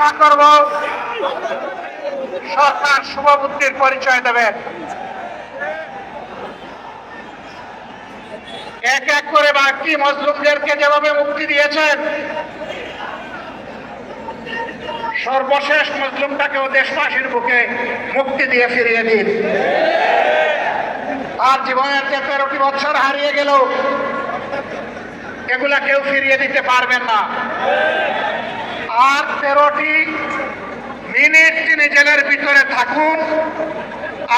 আশা করব সরকার শুভবুদ্ধির পরিচয় দেবেন এক এক করে বাকি মজলুমদেরকে যেভাবে মুক্তি দিয়েছেন, সর্বশেষ মজলুমটাকেও দেশবাসীর বুকে মুক্তি দিয়ে ফিরিয়ে দিন। আর জীবনের যে তেরোটি বছর হারিয়ে গেল, এগুলা কেউ ফিরিয়ে দিতে পারবেন না। আর তেরোটি মিনিট তিনি জেলের ভিতরে থাকুন,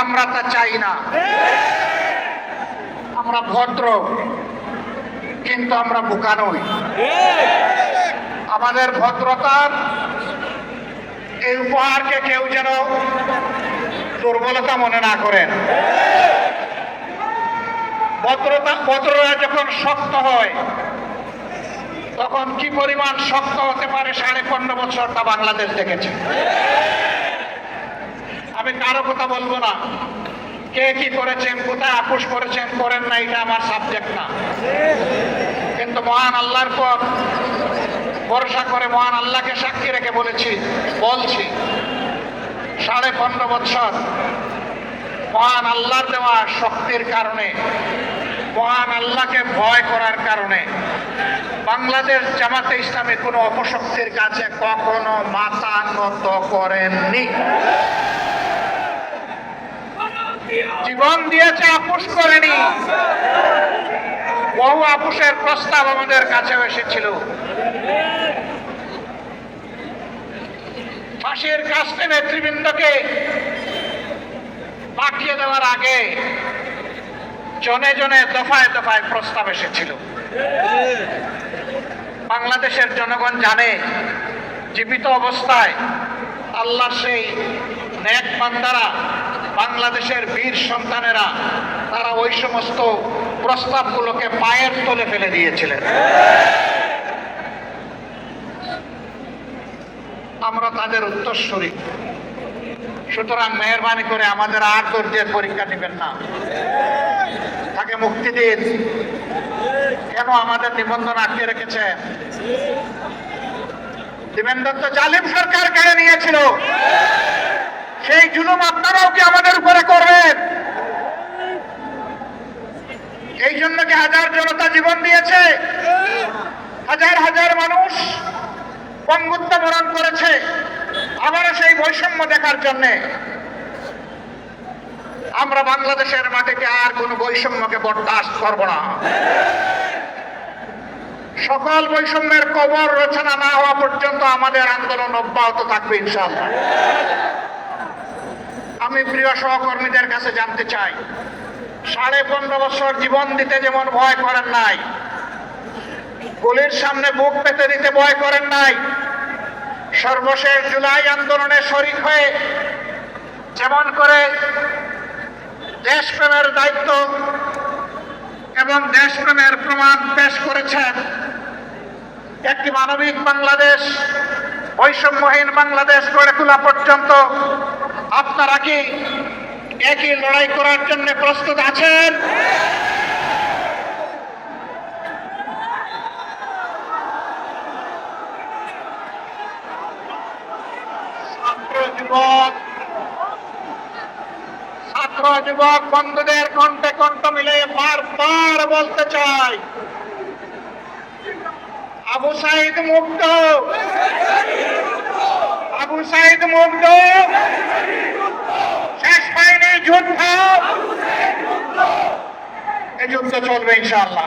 আমরা তা চাই না। আমরা ভদ্র, কিন্তু আমরা বোকা নই। আমাদের ভদ্রতার এই উপহারকে কেউ যেন দুর্বলতা মনে না করেন। ভদ্রতা ভদ্ররা যখন শক্ত হয় তখন কি পরিমাণ শক্ত হতে পারে সাড়ে পনেরো বছর তা বাংলাদেশ দেখেছে। আমি কারও কথা বলব না। কে কি করেছেন, কোথায় আপুস করেছেন, করেন না, এটা আমার সাবজেক্ট না। কিন্তু মহান আল্লাহর পর ভরসা করে মহান আল্লাহকে সাক্ষী রেখে বলেছি, বলছি, সাড়ে পনেরো বছর মহান আল্লাহর দেওয়া শক্তির কারণে, মহান আল্লাহকে ভয় করার কারণে বাংলাদেশ জামাতে ইসলামে কোনো অপশক্তির কাছে কখনো মাথা নত করেননি। জীবন দিয়েছে আপুস করেনি। বহু আপুসের প্রস্তাব আমাদের কাছে এসেছিল। ফাঁসির কাস্টে নেতৃবৃন্দকে পাঠিয়ে দেওয়ার আগে জনে জনে দফায় দফায় প্রস্তাব এসেছিল। বাংলাদেশের জনগণ জানে, জীবিত অবস্থায় আল্লাহ সেই ন্যাক বান্দারা, বাংলাদেশের বীর সন্তানেরা, তারা ওই সমস্ত প্রস্তাবগুলোকে পায়ের তলে ফেলে দিয়েছিলেন। আমরা তাদের উত্তরস্বরী সুতরাং মেহরবানি করে আমাদের আর ধৈর্যের পরীক্ষা নেবেন না। তাকে মুক্তি দিন। কেন আমাদের নিবন্ধন আটকে রেখেছেন দিবেন্দর তো জালিম সরকার কেড়ে নিয়েছিল। সেই জুলুম আপনারাও কি আমাদের উপরে করবেন? এই জন্য কি হাজার জনতা জীবন দিয়েছে? হাজার হাজার মানুষ পঙ্গুত্ব বরণ করেছে। আবারও সেই বৈষম্য দেখার জন্যে। আমরা বাংলাদেশের মাটিতে আর কোনো বৈষম্যকে বরদাস্ত করব না। সকল বৈষম্যের কবর রচনা না হওয়া পর্যন্ত আমাদের আন্দোলন অব্যাহত থাকবে, ইনশাআল্লাহ। আমি প্রিয় সহকর্মীদের কাছে জানতে চাই, সাড়ে পনেরো বছর জীবন দিতে যেমন ভয় করেন নাই, গুলির সামনে বুক পেতে দিতে ভয় করেন নাই, সর্বশেষ জুলাই আন্দোলনে শরিক হয়ে যেমন করে দেশপ্রেমের দায়িত্ব এবং দেশপ্রেমের প্রমাণ পেশ করেছেন একটি মানবিক বাংলাদেশ, বৈষম্যহীন বাংলাদেশ গড়ে তোলা পর্যন্ত। আপনারা কি একই লড়াই করার জন্য প্রস্তুত আছেন? ছাত্র যুবক ছাত্র যুবক বন্ধুদের কণ্ঠে কণ্ঠ মিলে বারবার বলতে চাই। আবু সাইদ মুক্ত আবু সাইদ মুক্ত শেষ হয়নি যুদ্ধ। এই যুদ্ধ চলবে ইনশাআল্লাহ।